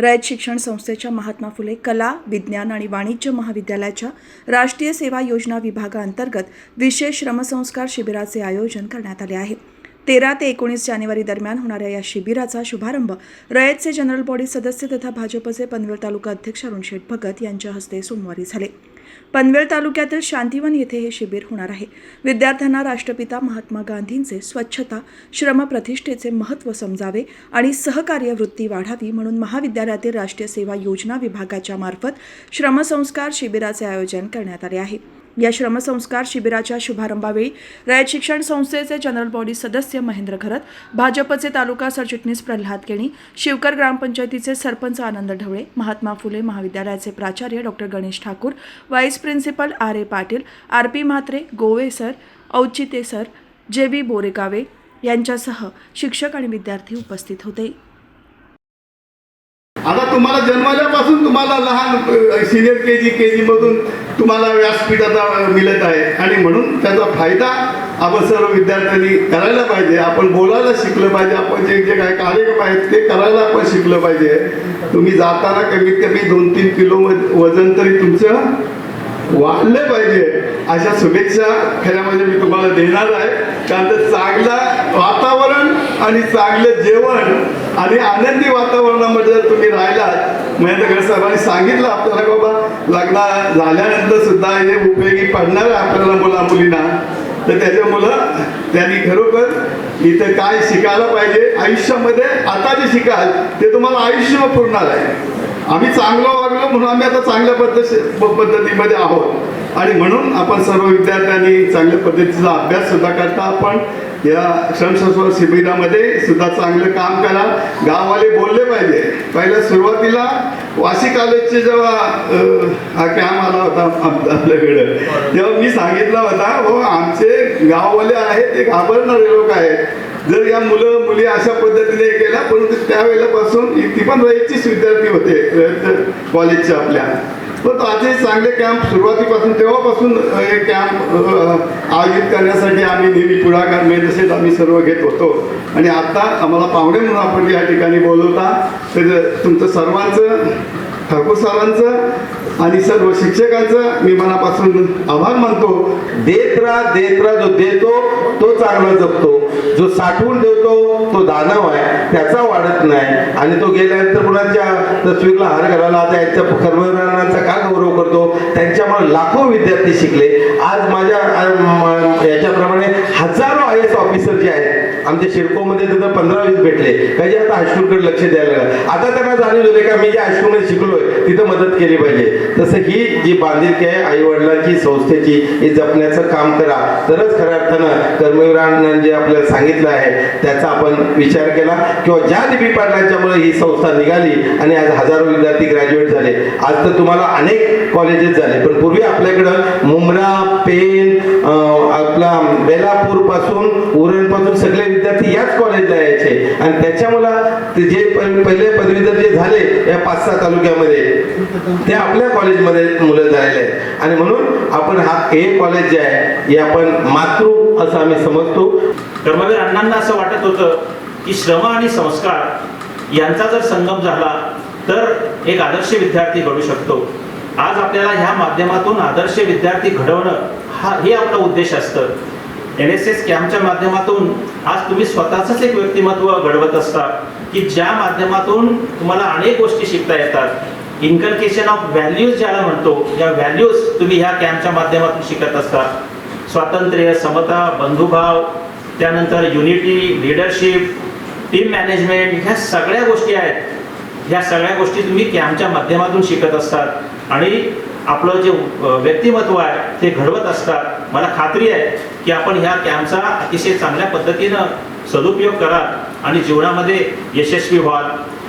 रयत शिक्षण संस्थेच्या महात्मा फुले कला विज्ञान आणि वाणिज्य महाविद्यालयाच्या राष्ट्रीय सेवा योजना विभागाअंतर्गत विशेष श्रमसंस्कार शिबिराचे आयोजन करण्यात आले आहे. तेरा ते एकोणीस जानेवारी दरम्यान होणाऱ्या या शिबिराचा शुभारंभ रयतचे जनरल बॉडी सदस्य तथा भाजपचे पनवेल तालुका अध्यक्ष अरुण शेठ भगत यांच्या हस्ते सोमवारी झाले. पनवेल तालुक्यातील शांतिवन येथे हे शिबिर होणार आहे. विद्यार्थ्यांना राष्ट्रपिता महात्मा गांधींचे स्वच्छता श्रमप्रतिष्ठेचे महत्त्व समजावे आणि सहकार्य वृत्ती वाढावी म्हणून महाविद्यालयातील राष्ट्रीय सेवा योजना विभागाच्या मार्फत श्रमसंस्कार शिबिराचे आयोजन करण्यात आले आहे. या श्रमसंस्कार शिबिराच्या शुभारंभावेळी रयत शिक्षण संस्थेचे जनरल बॉडी सदस्य महेंद्र घरत भाजपचे तालुका सरचिटणीस प्रल्हाद केणी शिवकर ग्रामपंचायतीचे सरपंच आनंद ढवळे महात्मा फुले महाविद्यालयाचे प्राचार्य doctor Ganesh Thakur vice principal R A Patil R P Mhatre Gove sir Auchite sir J B Boregave यांच्यासह शिक्षक आणि विद्यार्थी उपस्थित होते. आता तुम्हाला जन्मल्यापासून तुम्हाला लहान सिनियर के जी के जी मधून तुम्हाला व्यासपीठ आता मिळत आहे. आणि म्हणून त्याचा फायदा आपण सर्व विद्यार्थ्यांनी करायला पाहिजे. आपण बोलायला शिकलं पाहिजे. आपण जे जे काही कार्यक्रम आहेत ते करायला आपण शिकलं पाहिजे. तुम्ही जाताना कमीत कमी दोन तीन किलो वजन तरी तुमचं वाढलं पाहिजे. अशा शुभेच्छा खऱ्या म्हणजे मी तुम्हाला देणार आहे. कारण तर चांगलं वातावरण आणि चांगलं जेवण आणि आनंदी वातावरणामध्ये जर तुम्ही राहिलात महेंद्र साहेबांनी सांगितलं आपल्याला बाबा लग्न झाल्यानंतर सुद्धा हे उपयोगी पडणार आहे आपल्याला मुला मुलींना. तर त्याच्यामुळं त्यांनी खरोखर इथं काय शिकायला पाहिजे आयुष्यामध्ये आता जे शिकाल ते तुम्हाला आयुष्य पुरणार आहे. आम्ही चांगलं वागलो म्हणून आम्ही आता चांगल्या पद्धती पद्धतीमध्ये आहोत. आणि म्हणून आपण सर्व विद्यार्थ्यांनी चांगल्या पद्धतीचा अभ्यास सुद्धा करता. आपण या श्रमसंस्कार शिबिरामध्ये सुद्धा चांगलं काम करा. गाववाले बोलले पाहिजे. पहिल्या सुरुवातीला वाशी कॉलेजचे जेव्हा हा कॅम्प आला होता आप- आपल्याकडं तेव्हा मी सांगितला होता हो आमचे गाववाले आहेत ते घाबरणारे लोक आहेत. जर या मुलं मुली अशा पद्धतीने केल्या केला परंतु त्यावेळेलापासून ती पण रयतचीच विद्यार्थी होते रयत कॉलेजचे आपल्या. पण आजही चांगले कॅम्प सुरुवातीपासून तेव्हापासून हे कॅम्प आयोजित करण्यासाठी आम्ही नेहमी पुढाकार मिळत तसेच आम्ही सर्व घेत होतो. आणि आता आम्हाला पाहुणे म्हणून आपण या ठिकाणी बोलवता तर तुमचं सर्वांचं ठाकूर सरांचं आणि सर्व शिक्षकांचं मी मनापासून आभार मानतो. देत राहा देत राहा जो देतो तो चांगला जपतो. जो साठवून ठेवतो तो दानव आहे त्याचा वाढत नाही. आणि तो गेल्यानंतर कुणाच्या तस्वीरला हार घालायला आता यांच्या कर्मवीरांचा का गौरव करतो? त्यांच्यामुळे लाखो विद्यार्थी शिकले. आज माझ्या याच्याप्रमाणे हजारो आय एस ऑफिसर जे आहेत आमच्या शिरकोमध्ये तिथं पंधरा वीस भेटले. काही आता हायस्कूलकडे लक्ष द्यायला लागलं. आता त्यांना जाणीव झाले का मी जे हायस्कूलमध्ये शिकलोय तिथं मदत केली पाहिजे. तसं ही जी बांधिलकी आहे आई वडिलांची संस्थेची हे जपण्याचं काम करा. तरच खऱ्या अर्थानं कर्मवीरांना जे आपल्याला सांगितलं आहे त्याचा आपण विचार केला. किंवा ज्या लिपी पाटलांच्यामुळे ही संस्था निघाली आणि आज हजारो विद्यार्थी ग्रॅज्युएट झाले. आज तर तुम्हाला अनेक कॉलेजेस झाले. पण पूर्वी आपल्याकडं मुंब्रा पेन आपला बेलापूरपासून उरणपासून सगळे विद्यार्थी याच कॉलेजला यायचे. आणि त्याच्यामुळं ते जे पहिले पदवीधर जे झाले या पाच सहा तालुक्यामध्ये ते आपल्या कॉलेजमध्ये मुलं झालेले आहेत. आणि म्हणून आपण हा हे कॉलेज जे आहे हे आपण मातृ असं आम्ही समजतो. कर्मवीर अण्णांना असं वाटत होतं की श्रम आणि संस्कार यांचा जर संगम झाला तर एक आदर्श विद्यार्थी घडू शकतो. आज आपल्याला ह्या माध्यमातून आदर्श विद्यार्थी घडवणं हा हे आपलं उद्देश असतं. एन एस एस कॅम्पच्या माध्यमातून आज तुम्ही स्वतःच एक व्यक्तिमत्व घडवत असता की ज्या माध्यमातून तुम्हाला अनेक गोष्टी शिकता येतात. इन्कल्केशन ऑफ व्हॅल्यूज ज्याला म्हणतो या व्हॅल्यूज तुम्ही ह्या कॅम्पच्या माध्यमातून शिकत असता. स्वातंत्र्य समता बंधुभाव त्यानंतर युनिटी लिडरशिप टीम मॅनेजमेंट ह्या सगळ्या गोष्टी आहेत. ह्या सगळ्या गोष्टी तुम्ही कॅम्पच्या माध्यमातून शिकत असतात. आणि आपलं जे व्यक्तिमत्व आहे ते घडवत असतात. मला खात्री आहे की आपण ह्या कॅम्पचा अतिशय चांगल्या पद्धतीनं सदुपयोग कराल आणि जीवनामध्ये यशस्वी व्हाल.